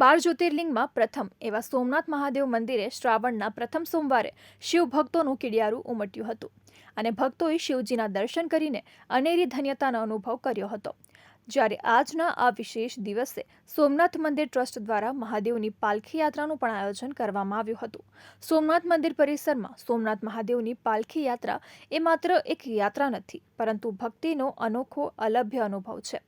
બાર જ્યોતિર્લિંગમાં પ્રથમ એવા સોમનાથ મહાદેવ મંદિરે શ્રાવણના પ્રથમ સોમવારે શિવ ભક્તોનું કિડિયારું ઉમટ્યું હતું અને ભક્તોએ શિવજીના દર્શન કરીને અનેરી ધન્યતાનો અનુભવ કર્યો હતો. જ્યારે આજના આ વિશેષ દિવસે સોમનાથ મંદિર ટ્રસ્ટ દ્વારા મહાદેવની પાલખી યાત્રાનું પણ આયોજન કરવામાં આવ્યું હતું. સોમનાથ મંદિર પરિસરમાં સોમનાથ મહાદેવની પાલખી યાત્રા એ માત્ર એક યાત્રા નથી, પરંતુ ભક્તિનો અનોખો અલભ્ય અનુભવ છે.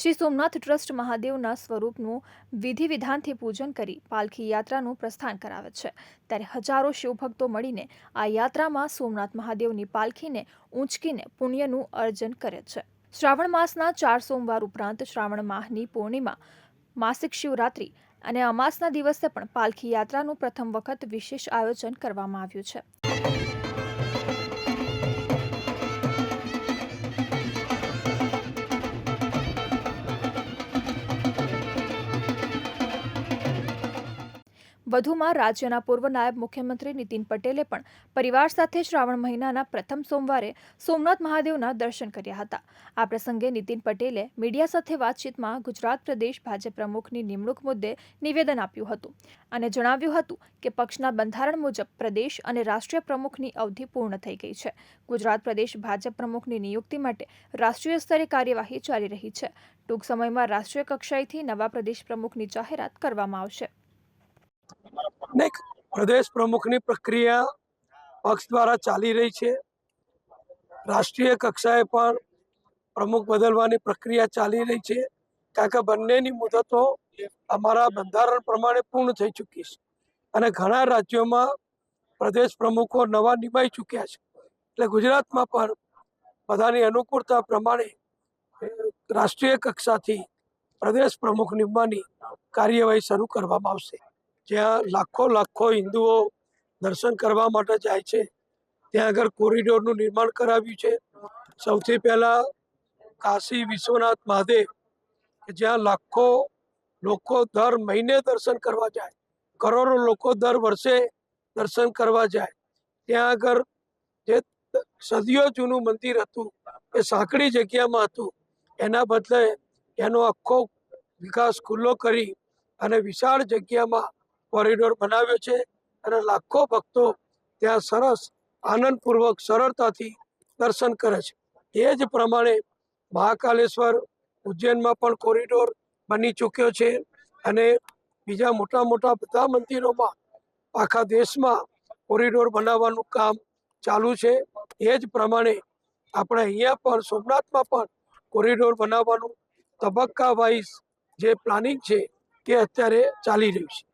શ્રી સોમનાથ ટ્રસ્ટ મહાદેવના સ્વરૂપનું વિધિ વિધાનથી પૂજન કરી પાલખી યાત્રાનું પ્રસ્થાન કરાવે છે. ત્યારે હજારો શિવભક્તો મળીને આ યાત્રામાં સોમનાથ મહાદેવની પાલખીને ઊંચકીને પુણ્યનું અર્જન કરે છે. શ્રાવણ માસના ચાર સોમવાર ઉપરાંત શ્રાવણ માહની પૂર્ણિમા, માસિક શિવરાત્રિ અને અમાસના દિવસે પણ પાલખી યાત્રાનું પ્રથમ વખત વિશેષ આયોજન કરવામાં આવ્યું છે. વધુમાં રાજ્યના પૂર્વ નાયબ મુખ્યમંત્રી નીતિન પટેલે પણ પરિવાર સાથે શ્રાવણ મહિનાના પ્રથમ સોમવારે સોમનાથ મહાદેવના દર્શન કર્યા હતા. આ પ્રસંગે નીતિન પટેલે મીડિયા સાથે વાતચીતમાં ગુજરાત પ્રદેશ ભાજપ પ્રમુખની નિમણૂક મુદ્દે નિવેદન આપ્યું હતું અને જણાવ્યું હતું કે પક્ષના બંધારણ મુજબ પ્રદેશ અને રાષ્ટ્રીય પ્રમુખની અવધિ પૂર્ણ થઈ ગઈ છે. ગુજરાત પ્રદેશ ભાજપ પ્રમુખની નિયુક્તિ માટે રાષ્ટ્રીય સ્તરે કાર્યવાહી ચાલી રહી છે. ટૂંક સમયમાં રાષ્ટ્રીય કક્ષાએથી નવા પ્રદેશ પ્રમુખની જાહેરાત કરવામાં આવશે. ને પ્રદેશ પ્રમુખની પ્રક્રિયા પક્ષ દ્વારા ચાલી રહી છે. રાષ્ટ્રીય કક્ષાએ પણ પ્રમુખ બદલવાની પ્રક્રિયા ચાલી રહી છે. કારણ કે બંનેની મુદતો અમારા બંધારણ પ્રમાણે પૂર્ણ થઈ ચૂકી છે. અને ઘણા રાજ્યોમાં પ્રદેશ પ્રમુખો નવા નિમાઈ ચૂક્યા છે. એટલે ગુજરાતમાં પણ બધાની અનુકૂળતા પ્રમાણે રાષ્ટ્રીય કક્ષાથી પ્રદેશ પ્રમુખ નિમવાની કાર્યવાહી શરૂ કરવામાં આવશે. જ્યાં લાખો લાખો હિન્દુઓ દર્શન કરવા માટે જાય છે. ત્યાં આગળ કોરિડોરનું નિર્માણ કરાવ્યું છે. સૌથી પહેલાં કાશી વિશ્વનાથ મહાદેવ જ્યાં લાખો લોકો દર મહિને દર્શન કરવા જાય. કરોડો લોકો દર વર્ષે દર્શન કરવા જાય. ત્યાં આગળ જે સદીઓ જૂનું મંદિર હતું, એ સાંકડી જગ્યામાં હતું, એના બદલે એનો આખો વિકાસ ખુલ્લો કરી અને વિશાળ જગ્યામાં કોરિડોર બનાવ્યો છે અને લાખો ભક્તો ત્યાં સરસ આનંદપૂર્વક સરળતાથી દર્શન કરે છે. એ જ પ્રમાણે મહાકાલેશ્વર ઉજ્જૈનમાં પણ કોરિડોર બની ચૂક્યો છે અને બીજા મોટા મોટા બધા મંદિરોમાં આખા દેશમાં કોરિડોર બનાવવાનું કામ ચાલુ છે. એ જ પ્રમાણે આપણે અહીંયા પણ સોમનાથમાં પણ કોરિડોર બનાવવાનું તબક્કા વાઇઝ જે પ્લાનિંગ છે તે અત્યારે ચાલી રહ્યું છે.